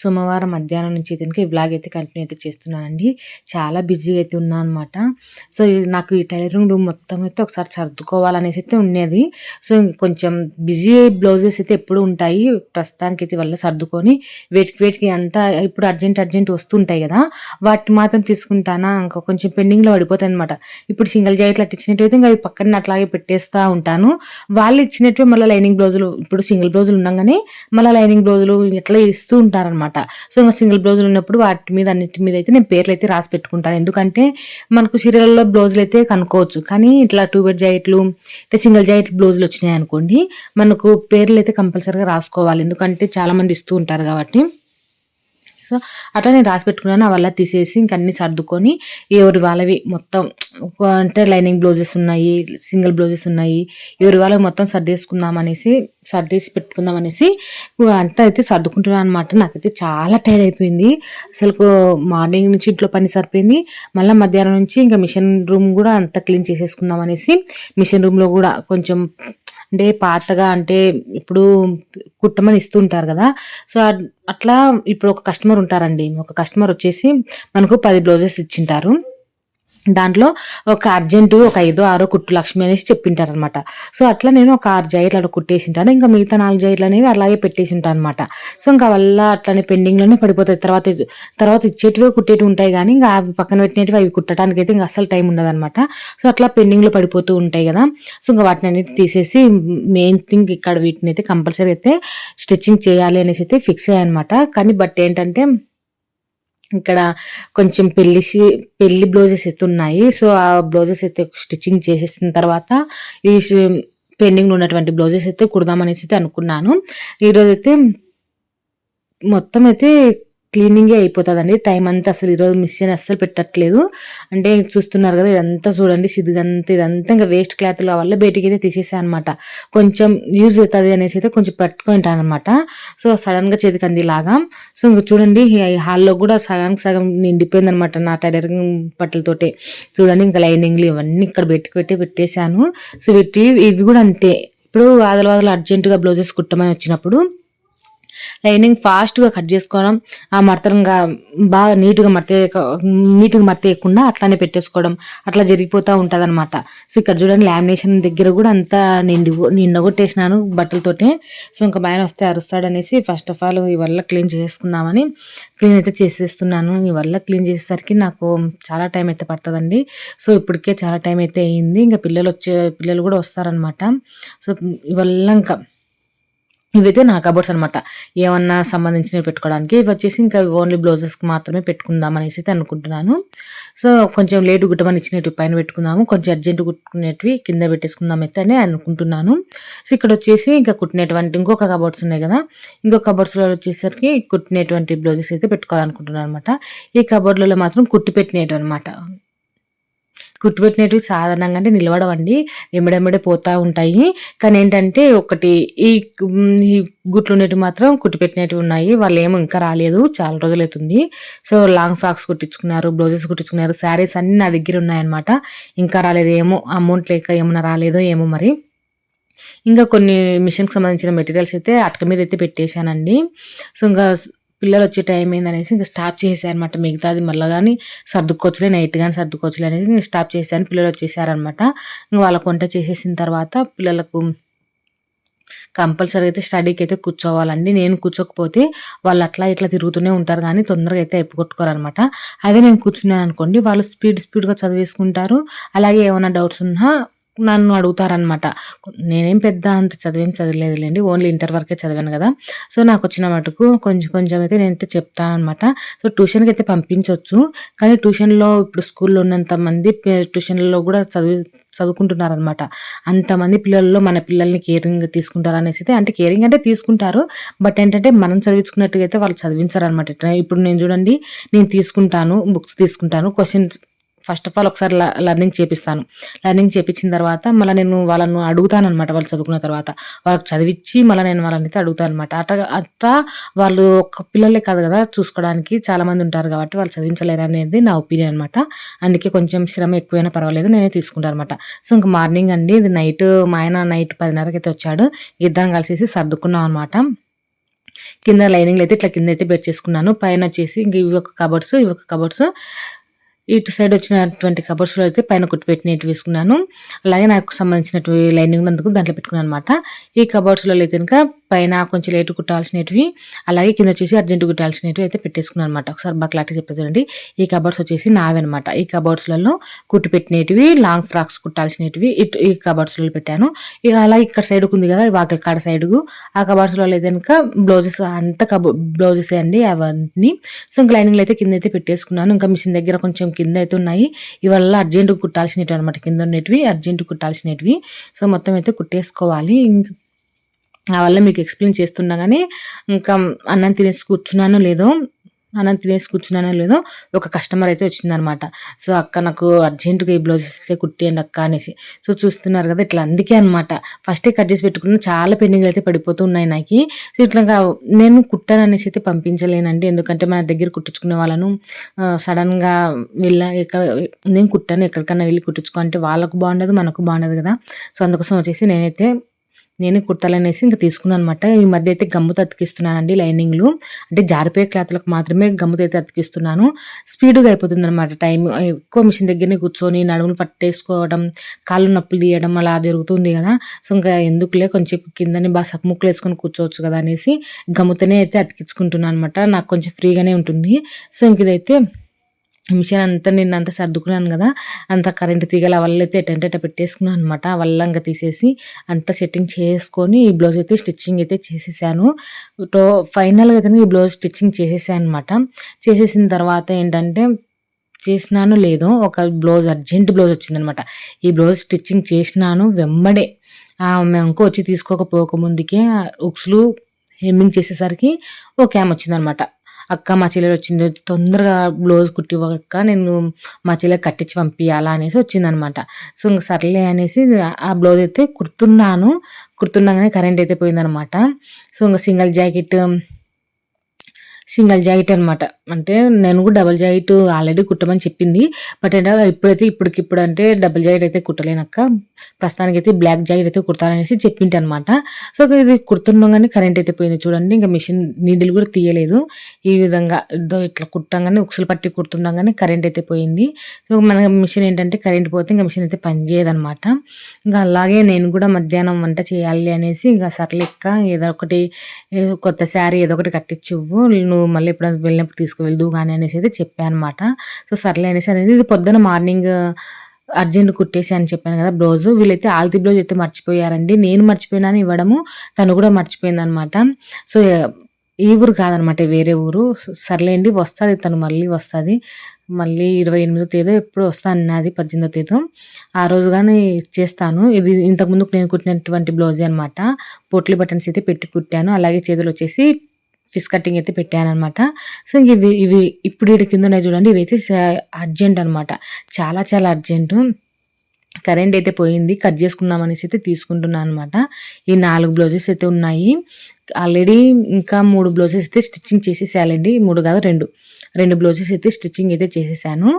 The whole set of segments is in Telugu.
సోమవారం మధ్యాహ్నం నుంచి అయితే కనుక ఈ వ్లాగ్ అయితే కంటిన్యూ అయితే చేస్తున్నానండి. చాలా బిజీగా అయితే ఉన్నాను అనమాట సో నాకు ఈ టైలరింగ్ రూమ్ మొత్తం అయితే ఒకసారి సర్దుకోవాలనేసి అయితే ఉండేది. సో కొంచెం బిజీ బ్లౌజెస్ అయితే ఎప్పుడు ఉంటాయి. ప్రస్తుతానికి అయితే వల్ల సర్దుకొని వేటికి వేటికి అంతా ఇప్పుడు అర్జెంట్ అర్జెంట్ వస్తుంటాయి కదా. వాటిని మాత్రం తీసుకుంటానా? ఇంకా కొంచెం పెండింగ్లో పడిపోతాయి అనమాట ఇప్పుడు సింగిల్ జాకెట్లు అట్లా ఇచ్చినట్టు ఇంకా అవి పక్కన అట్లాగే పెట్టేస్తూ ఉంటాను. వాళ్ళు ఇచ్చినట్టు మళ్ళీ లైనింగ్ బ్లౌజులు ఇప్పుడు సింగిల్ బ్లౌజులు ఉండగానే మళ్ళీ లైనింగ్ బ్లౌజులు ఇట్లా ఇస్తూ ఉంటారనమాట సో ఇంకా సింగిల్ బ్లౌజులు ఉన్నప్పుడు వాటి మీద అన్నిటి మీద అయితే నేను పేర్లు అయితే రాసి పెట్టుకుంటాను. ఎందుకంటే మనకు సీరియల్లో బ్లౌజులు అయితే కనుక్కోవచ్చు. కానీ ఇట్లా టూ బెడ్ జాయిట్లు ఇట్లా సింగిల్ జాయిట్ బ్లౌజులు వచ్చినాయి అనుకోండి మనకు పేర్లు అయితే కంపల్సరీగా రాసుకోవాలి. ఎందుకంటే చాలా మంది ఇస్తూ ఉంటారు కాబట్టి. సో అట్లా నేను రాసి పెట్టుకున్నాను. అవల్ల తీసేసి ఇంక అన్ని సర్దుకొని ఎవరి వాళ్ళవి మొత్తం అంటే లైనింగ్ బ్లౌజెస్ ఉన్నాయి సింగిల్ బ్లౌజెస్ ఉన్నాయి ఎవరి వాళ్ళవి మొత్తం సర్దేసుకుందాం అనేసి సర్దేసి పెట్టుకుందాం అనేసి అంతా అయితే సర్దుకుంటున్నాను అనమాట నాకైతే చాలా టైర్ అయిపోయింది. అసలు మార్నింగ్ నుంచి ఇంట్లో పని సరిపోయింది. మళ్ళీ మధ్యాహ్నం నుంచి ఇంకా మిషన్ రూమ్ కూడా అంతా క్లీన్ చేసేసుకుందాం అనేసి మిషన్ రూమ్లో కూడా కొంచెం అంటే పాతగా అంటే ఇప్పుడు కుట్టమని ఇస్తుంటారు కదా. సో అట్లా ఇప్పుడు ఒక కస్టమర్ ఉంటారండి. ఒక కస్టమర్ వచ్చేసి మనకు పది బ్లౌజెస్ ఇచ్చింటారు. దాంట్లో ఒక అర్జెంటు ఒక ఐదో ఆరో కుట్టు లక్ష్మి అనేసి చెప్పింటారు అనమాట సో అట్లా నేను ఒక ఆరు జైర్లు అక్కడ కుట్టేసింటాను. ఇంకా మిగతా నాలుగు జైట్లు అనేవి అలాగే పెట్టేసి ఉంటాను అనమాట సో ఇంకా వల్ల అట్లనే పెండింగ్లోనే పడిపోతాయి. తర్వాత తర్వాత ఇచ్చేటివే కుట్టేటి ఉంటాయి కానీ ఇంకా అవి పక్కన పెట్టినవి అవి కుట్టడానికి అయితే ఇంకా అసలు టైం ఉండదు అనమాట సో అట్లా పెండింగ్లో పడిపోతూ ఉంటాయి కదా. సో ఇంకా వాటిని అనేది తీసేసి మెయిన్ థింగ్ ఇక్కడ వీటిని అయితే కంపల్సరీ అయితే స్టిచ్చింగ్ చేయాలి అనేసి అయితే ఫిక్స్ అయ్యాయన్నమాట కానీ బట్ ఏంటంటే ఇక్కడ కొంచెం పెళ్ళి పెళ్ళి బ్లౌజెస్ అయితే ఉన్నాయి. సో ఆ బ్లౌజెస్ అయితే స్టిచ్చింగ్ చేసేసిన తర్వాత ఈ పెండింగ్లో ఉన్నటువంటి బ్లౌజెస్ అయితే కుడదామనేసి అయితే అనుకున్నాను. ఈరోజైతే మొత్తం అయితే క్లీనింగే అయిపోతుందండి. టైం అంతా అసలు ఈరోజు మిషన్ అస్సలు పెట్టట్లేదు. అంటే చూస్తున్నారు కదా ఇదంతా చూడండి సిద్ధిగంతా ఇదంతా ఇంకా వేస్ట్ క్లాత్ల వల్ల బయటికి అయితే తీసేసాను అనమాట కొంచెం యూజ్ అవుతుంది అనేసి అయితే కొంచెం పెట్టుకుంటాను అనమాట సో సడన్గా చేతికి అంది లాగా. సో ఇంకా చూడండి హాల్లో కూడా సగానికి సగం నిండిపోయింది అనమాట నా టైలరింగ్ బట్టలతోటే. చూడండి ఇంకా లైనింగ్లు ఇవన్నీ ఇక్కడ పెట్టి పెట్టి పెట్టేశాను. సో వీటి ఇవి కూడా అంతే. ఇప్పుడు వాదల వాదలు అర్జెంటుగా బ్లౌజెస్ కుట్టమని వచ్చినప్పుడు లైనింగ్ ఫాస్ట్గా కట్ చేసుకోవడం ఆ మడతరంగా బాగా నీట్గా మడత నీట్గా మడతేయకుండా అట్లానే పెట్టేసుకోవడం అట్లా జరిగిపోతూ ఉంటుంది అనమాట సో ఇక్కడ చూడండి లామినేషన్ దగ్గర కూడా అంతా నిండి నిండగొట్టేసినాను బట్టలతోటే. సో ఇంకా బాగా వస్తే అరుస్తాడనేసి ఫస్ట్ ఆఫ్ ఆల్ ఇవల్ల క్లీన్ చేసుకుందామని క్లీన్ అయితే చేసేస్తున్నాను. ఇవల్ల క్లీన్ చేసేసరికి నాకు చాలా టైం అయితే పడుతుందండి. సో ఇప్పటికే చాలా టైం అయితే అయింది. ఇంకా పిల్లలు వచ్చే పిల్లలు కూడా వస్తారనమాట సో ఇవల్ల ఇంకా ఇవైతే నా కబోర్డ్స్ అనమాట ఏమన్నా సంబంధించినవి పెట్టుకోవడానికి ఇవి వచ్చేసి ఇంకా ఓన్లీ బ్లౌజెస్కి మాత్రమే పెట్టుకుందాం అనేసి అయితే అనుకుంటున్నాను. సో కొంచెం లేటు గుట్టమని ఇచ్చినట్టు పైన పెట్టుకుందాము. కొంచెం అర్జెంట్ కుట్టుకునేటివి కింద పెట్టేసుకుందాం అయితే అని అనుకుంటున్నాను. సో ఇక్కడ వచ్చేసి ఇంకా కుట్టినటువంటి ఇంకొక కబోర్డ్స్ ఉన్నాయి కదా. ఇంకొక కబోర్డ్స్లో వచ్చేసరికి కుట్టినటువంటి బ్లౌజెస్ అయితే పెట్టుకోవాలనుకుంటున్నాను అనమాట ఈ కబోర్డ్లలో మాత్రం కుట్టి పెట్టినట్టు అనమాట కుట్టుపెట్టినవి సాధారణంగా అంటే నిలబడవండి. వెంబడెంబడే పోతూ ఉంటాయి. కానీ ఏంటంటే ఒకటి ఈ గుట్లు ఉండేవి మాత్రం కుట్టిపెట్టినవి ఉన్నాయి. వాళ్ళు ఏమో ఇంకా రాలేదు. చాలా రోజులు అవుతుంది సో లాంగ్ ఫ్రాక్స్ కుట్టించుకున్నారు బ్లౌజెస్ కుట్టించుకున్నారు శారీస్ అన్ని నా దగ్గర ఉన్నాయన్నమాట ఇంకా రాలేదు ఏమో అమౌంట్ లేక ఏమన్నా రాలేదో ఏమో మరి. ఇంకా కొన్ని మిషన్కి సంబంధించిన మెటీరియల్స్ అయితే అటక మీద అయితే పెట్టేశానండి. సో ఇంకా పిల్లలు వచ్చే టైం ఏందనేసి ఇంకా స్టాప్ చేశాను అనమాట మిగతాది మళ్ళీ కానీ సర్దుకోవచ్చులే నైట్ కానీ సర్దుకోవచ్చులే అనేది ఇంకా స్టాప్ చేశాను పిల్లలు వచ్చేసారనమాట ఇంకా వాళ్ళకు వంట చేసేసిన తర్వాత పిల్లలకు కంపల్సరీ అయితే స్టడీకి అయితే కూర్చోవాలండి. నేను కూర్చోకపోతే వాళ్ళు అట్లా ఇట్లా తిరుగుతూనే ఉంటారు కానీ తొందరగా అయితే ఎప్పుకొట్టుకోరనమాట అదే నేను కూర్చున్నాను అనుకోండి వాళ్ళు స్పీడ్ స్పీడ్గా చదివేసుకుంటారు. అలాగే ఏమైనా డౌట్స్ ఉన్నా నన్ను అడుగుతారనమాట నేనేం పెద్ద అంత చదివేం చదవలేదులేండి ఓన్లీ ఇంటర్ వరకే చదివాను కదా. సో నాకు వచ్చిన మటుకు కొంచెం కొంచెం అయితే నేనైతే చెప్తానమాట సో ట్యూషన్కి అయితే పంపించవచ్చు కానీ ట్యూషన్లో ఇప్పుడు స్కూల్లో ఉన్నంత మంది ట్యూషన్లో కూడా చదివి చదువుకుంటున్నారనమాట అంతమంది పిల్లల్లో మన పిల్లల్ని కేరింగ్ తీసుకుంటారు అనేసి అయితే అంటే కేరింగ్ అంటే తీసుకుంటారు బట్ ఏంటంటే మనం చదివించుకున్నట్టుగా అయితే వాళ్ళు చదివించారనమాట ఇప్పుడు నేను చూడండి నేను తీసుకుంటాను బుక్స్ తీసుకుంటాను క్వశ్చన్స్ ఫస్ట్ ఆఫ్ ఆల్ ఒకసారి లర్నింగ్ చేపిస్తాను. లర్నింగ్ చేపించిన తర్వాత మళ్ళీ నేను వాళ్ళను అడుగుతాను అనమాట వాళ్ళు చదువుకున్న తర్వాత. వాళ్ళకి చదివించి మళ్ళీ నేను వాళ్ళని అయితే అడుగుతాను అనమాట అట్లా అట్లా వాళ్ళు ఒక పిల్లలే కాదు కదా చూసుకోవడానికి చాలా మంది ఉంటారు కాబట్టి వాళ్ళు చదివించలేరు అనేది నా ఒపీనియన్ అనమాట అందుకే కొంచెం శ్రమ ఎక్కువైనా పర్వాలేదు నేనే తీసుకుంటాను అనమాట సో ఇంకా మార్నింగ్ అండి ఇది నైట్ మా ఆయన నైట్ పదిన్నరకి అయితే వచ్చాడు. ఇద్దరం కలిసేసి సర్దుకున్నాం అనమాట కింద లైనింగ్లు అయితే ఇట్లా కింద అయితే బెడ్ చేసుకున్నాను. పైన వచ్చేసి ఇంక ఇవి ఒక కబర్డ్స్ ఇవి ఒక కబర్డ్స్. ఇటు సైడ్ వచ్చినటువంటి కబర్స్లో అయితే పైన కుట్టి పెట్టినట్టు వేసుకున్నాను. అలాగే నాకు సంబంధించినటువంటి లైనింగ్ అందుకు దాంట్లో పెట్టుకున్నాను అనమాట ఈ కబర్డ్స్లో అయితే కనుక పైన కొంచెం లేటు కుట్టాల్సినవి అలాగే కింద వచ్చేసి అర్జెంట్ కుట్టాల్సినవి అయితే పెట్టేసుకున్నాను అనమాట ఒకసారి బాగా క్లారిటీ చెప్తా చూడండి. ఈ కబర్డ్స్ వచ్చేసి నావే అనమాట ఈ కబర్డ్స్లలో కుట్టి పెట్టినవి లాంగ్ ఫ్రాక్స్ కుట్టాల్సినవి ఇటు ఈ కబర్డ్స్లో పెట్టాను. ఇక అలా ఇక్కడ సైడ్ ఉంది కదా వాకిల్ కాడ సైడ్ ఆ కబర్డ్స్లో అయితే కనుక బ్లౌజెస్ అంత కబ బ్లౌజెస్ అండి అవన్నీ. సో ఇంకా లైనింగ్లు అయితే కింద అయితే పెట్టేసుకున్నాను. ఇంకా మిషన్ దగ్గర కొంచెం కింద అయితే ఉన్నాయి. ఇవల్ల అర్జెంట్ కుట్టాల్సినవి అనమాట కింద ఉన్నటివి అర్జెంట్ కుట్టాల్సినవి సో మొత్తం అయితే కుట్టేసుకోవాలి. ఇంకా ఆ వల్ల మీకు ఎక్స్ప్లెయిన్ చేస్తున్నా కానీ ఇంకా అన్నం తినేసి కూర్చున్నానో లేదో అన్నం తినేసి కూర్చున్నానో లేదో ఒక కస్టమర్ అయితే వచ్చిందనమాట. సో అక్క నాకు అర్జెంటుగా ఈ బ్లౌజ్ ఇస్తే కుట్టేయండి అక్క అనేసి. సో చూస్తున్నారు కదా ఇట్లా అందుకే అనమాట. ఫస్టే కట్ చేసి పెట్టుకున్న చాలా పెండింగ్ అయితే పడిపోతూ ఉన్నాయి నాకు. సో ఇట్లా నేను కుట్టాను అనేసి అయితే పంపించలేనండి. ఎందుకంటే మన దగ్గర కుట్టించుకునే వాళ్ళను సడన్గా వెళ్ళ ఎక్కడ నేను కుట్టాను ఎక్కడికన్నా వెళ్ళి కుట్టించుకో అంటే వాళ్ళకు బాగుండదు మనకు బాగుండదు కదా. సో అందుకోసం వచ్చేసి నేనైతే నేను కుర్తాలనేసి ఇంకా తీసుకున్నాను అనమాట ఈ మధ్య అయితే గమ్ముతో అతికిస్తున్నానండి లైనింగ్లు. అంటే జారిపోయే క్లాత్లకు మాత్రమే గమ్ముతో అయితే అతికిస్తున్నాను. స్పీడ్గా అయిపోతుంది అనమాట టైం ఎక్కువ మిషన్ దగ్గరనే కూర్చొని నడుములు పట్టేసుకోవడం కాళ్ళు నొప్పులు తీయడం అలా జరుగుతుంది కదా. సో ఇంకా ఎందుకులే కొంచెం కిందని బాగా సక్ముక్కులు వేసుకొని కూర్చోవచ్చు కదా అనేసి గమ్ముతోనే అయితే అతికించుకుంటున్నాను అనమాట నాకు కొంచెం ఫ్రీగానే ఉంటుంది. సో ఇంక ఇదైతే మిషన్ అంతా నేను అంతా సర్దుకున్నాను కదా అంత కరెంట్ తీగల వల్ల అయితే ఎటంటే పెట్టేసుకున్నాను అనమాట వల్లంగా తీసేసి అంతా సెట్టింగ్ చేసుకొని ఈ బ్లౌజ్ అయితే స్టిచ్చింగ్ అయితే చేసేసాను. టో ఫైనల్గా అయితే ఈ బ్లౌజ్ స్టిచ్చింగ్ చేసేసాను అనమాట చేసేసిన తర్వాత ఏంటంటే చేసినాను లేదో ఒక బ్లౌజ్ అర్జెంట్ బ్లౌజ్ వచ్చిందనమాట ఈ బ్లౌజ్ స్టిచ్చింగ్ చేసినాను వెమ్మడే ఇంకో వచ్చి తీసుకోకపోక ముందుకే ఉక్స్లు హెమ్మింగ్ చేసేసరికి ఓకే ఆమె వచ్చిందనమాట అక్క మా చెల్లెలు వచ్చింది తొందరగా బ్లౌజ్ కుట్టివ్వక నేను మా చెల్లెలు కట్టించి పంపించాలా అనేసి వచ్చిందనమాట. సో ఇంక సర్లే అనేసి ఆ బ్లౌజ్ అయితే కుడుతున్నాను కుడుతున్నాగానే కరెంట్ అయితే పోయిందనమాట. సో ఇంకా సింగిల్ జాకెట్ సింగిల్ జాకెట్ అనమాట అంటే నేను కూడా డబల్ జాకెట్ ఆల్రెడీ కుట్టమని చెప్పింది. బట్ అంటే ఇప్పుడైతే ఇప్పటికిప్పుడు అంటే డబల్ జాకెట్ అయితే కుట్టలేనక్క. ప్రస్తుతానికి అయితే బ్లాక్ జాకెట్ అయితే కుడతాననేసి చెప్పింటి అనమాట సో ఇది కుడుతుండగానే కరెంట్ అయితే పోయింది చూడండి. ఇంకా మిషన్ నీడిల్ కూడా తీయలేదు. ఈ విధంగా ఇట్లా కుట్టంగానే ఉక్సులు పట్టి కుడుతుండగానే కానీ కరెంట్ అయితే పోయింది. సో మన మిషన్ ఏంటంటే కరెంట్ పోతే ఇంకా మిషన్ అయితే పనిచేయదు అనమాట ఇంకా అలాగే నేను కూడా మధ్యాహ్నం వంట చేయాలి అనేసి ఇంకా సర్లెక్క ఏదో ఒకటి కొత్త శారీ ఏదో ఒకటి కట్టించివ్వు నువ్వు మళ్ళీ ఎప్పుడైనా వెళ్ళినప్పుడు తీసుకువెళ్దు కానీ అనేసి అయితే చెప్పాను అనమాట సో సర్లే అనేసి అనేది ఇది పొద్దున మార్నింగ్ అర్జెంట్ కుట్టేసి అని చెప్పాను కదా బ్లౌజు వీళ్ళైతే ఆల్తీ బ్లౌజ్ అయితే మర్చిపోయారండి. నేను మర్చిపోయినాను ఇవ్వడము తను కూడా మర్చిపోయింది అనమాట సో ఈ ఊరు కాదనమాట వేరే ఊరు. సర్లేండి వస్తుంది తను మళ్ళీ వస్తుంది. మళ్ళీ ఇరవై ఎనిమిదో తేదీ ఎప్పుడు వస్తా అన్నది పద్దెనిమిదో తేదీ. ఆ రోజు కానీ చేస్తాను. ఇది ఇంతకుముందు నేను కుట్టినటువంటి బ్లౌజే అనమాట పొట్లి బటన్స్ అయితే పెట్టి కుట్టాను. అలాగే చేతులు వచ్చేసి ఫిష్ కటింగ్ అయితే పెట్టాను అనమాట సో ఇవి ఇవి ఇప్పుడు ఇక్కడ కింద ఉన్నాయి చూడండి ఇవి అయితే అర్జెంట్ అనమాట చాలా చాలా అర్జెంటు కరెంట్ అయితే పోయింది. కట్ చేసుకుందాం అనేసి అయితే తీసుకుంటున్నాను అనమాట ఈ నాలుగు బ్లౌజెస్ అయితే ఉన్నాయి. ఆల్రెడీ ఇంకా మూడు బ్లౌజెస్ అయితే స్టిచ్చింగ్ చేసేసాలండి. మూడు కాదు రెండు. రెండు బ్లౌజెస్ అయితే స్టిచ్చింగ్ అయితే చేసేసాను.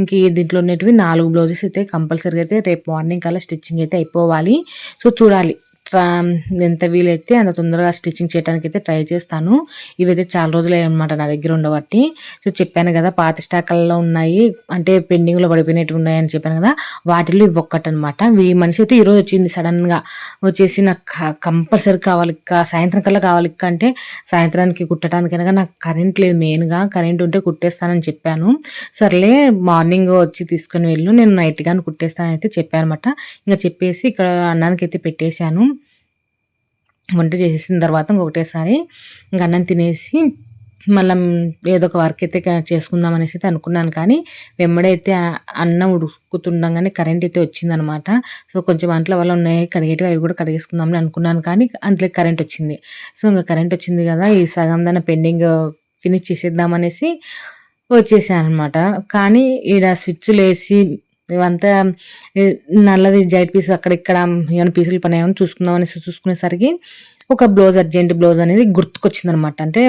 ఇంక దీంట్లో ఉన్నటివి నాలుగు బ్లౌజెస్ అయితే కంపల్సరీగా అయితే రేపు మార్నింగ్ కల్లా స్టిచ్చింగ్ అయితే అయిపోవాలి. సో చూడాలి. ఎంత వీలైతే అంత తొందరగా స్టిచ్చింగ్ చేయడానికి అయితే ట్రై చేస్తాను. ఇవైతే చాలా రోజులు అనమాట నా దగ్గర ఉండబట్టి. సో చెప్పాను కదా పాత స్టాకల్లో ఉన్నాయి అంటే పెండింగ్లో పడిపోయినట్టు ఉన్నాయి అని చెప్పాను కదా వాటిల్లో ఇవి ఒక్కటనమాట ఈ మనిషి అయితే ఈరోజు వచ్చింది సడన్గా. వచ్చేసి నాకు కంపల్సరీ కావాలి సాయంత్రం కల్లా కావాలి అంటే సాయంత్రానికి కుట్టడానికైనా నాకు కరెంట్ లేదు మెయిన్గా. కరెంట్ ఉంటే కుట్టేస్తానని చెప్పాను. సర్లే మార్నింగ్ వచ్చి తీసుకుని వెళ్ళు నేను నైట్ కానీ కుట్టేస్తానని అయితే చెప్పాను అనమాట ఇంకా చెప్పేసి ఇక్కడ అన్నానికి అయితే పెట్టేశాను. వంట చేసేసిన తర్వాత ఇంకొకటేసారి ఇంక అన్నం తినేసి మళ్ళీ ఏదో ఒక వర్క్ అయితే చేసుకుందాం అనేసి అయితే అనుకున్నాను. కానీ వెంబడైతే అన్నం ఉడుకుతుండగానే కరెంట్ అయితే వచ్చిందనమాట. సో కొంచెం అంట్ల వల్ల ఉన్నాయి కడిగేటివి అవి కూడా కడిగేసుకుందామని అనుకున్నాను. కానీ అందులో కరెంట్ వచ్చింది. సో ఇంకా కరెంట్ వచ్చింది కదా ఈ సగం దాన్ని పెండింగ్ ఫినిష్ చేసేద్దామనేసి వచ్చేసాను అనమాట కానీ ఈడ స్విచ్లు వేసి ఇవంతా నల్లది జైట్ పీస్ అక్కడ ఇక్కడ ఏమైనా పీసులు పని ఏమైనా చూసుకుందాం అనేసి చూసుకునేసరికి ఒక బ్లౌజ్ అర్జెంట్ బ్లౌజ్ అనేది గుర్తుకొచ్చింది అనమాట అంటే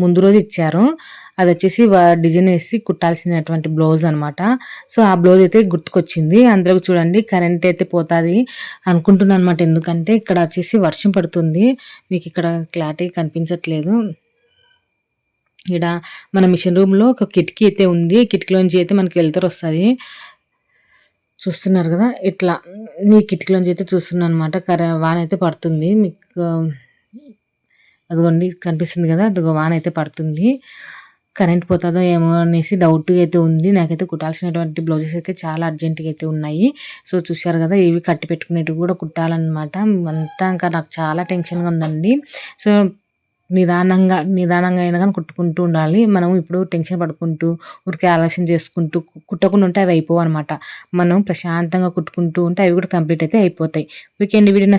ముందు రోజు ఇచ్చారు. అది వచ్చేసి డిజైన్ వేసి కుట్టాల్సినటువంటి బ్లౌజ్ అనమాట. సో ఆ బ్లౌజ్ అయితే గుర్తుకొచ్చింది. అందులో చూడండి కరెంట్ అయితే పోతుంది అనుకుంటున్నాను అనమాట ఎందుకంటే ఇక్కడ వచ్చేసి వర్షం పడుతుంది. మీకు ఇక్కడ క్లారిటీ కనిపించట్లేదు. ఇక్కడ మన మిషన్ రూమ్లో ఒక కిటికీ అయితే ఉంది. కిటికీలోంచి అయితే మనకి వెళ్తారు వస్తుంది. చూస్తున్నారు కదా? ఇట్లా. ఈ కిటికీలోంచి అయితే చూస్తున్నాను అనమాట కర వాన అయితే పడుతుంది. మీకు అదిగోండి కనిపిస్తుంది కదా? అదిగో వాన అయితే పడుతుంది. కరెంట్ పోతుందో ఏమో అనేసి డౌట్ అయితే ఉంది. నాకైతే కుట్టాల్సినటువంటి బ్లౌజెస్ అయితే చాలా అర్జెంటుగా అయితే ఉన్నాయి. సో చూశారు కదా? ఇవి కట్టి పెట్టుకునేటివి కూడా కుట్టాలన్నమాట. అంతా ఇంకా నాకు చాలా టెన్షన్గా ఉందండి. సో నిదానంగా నిదానంగా అయినా కానీ కుట్టుకుంటూ ఉండాలి. మనం ఇప్పుడు టెన్షన్ పడుకుంటూ ఊరికే ఆలోచన చేసుకుంటూ కుట్టకుండా ఉంటే అవి అయిపోవు అనమాట మనం ప్రశాంతంగా కుట్టుకుంటూ ఉంటే అవి కూడా కంప్లీట్ అయితే అయిపోతాయి. Weekend video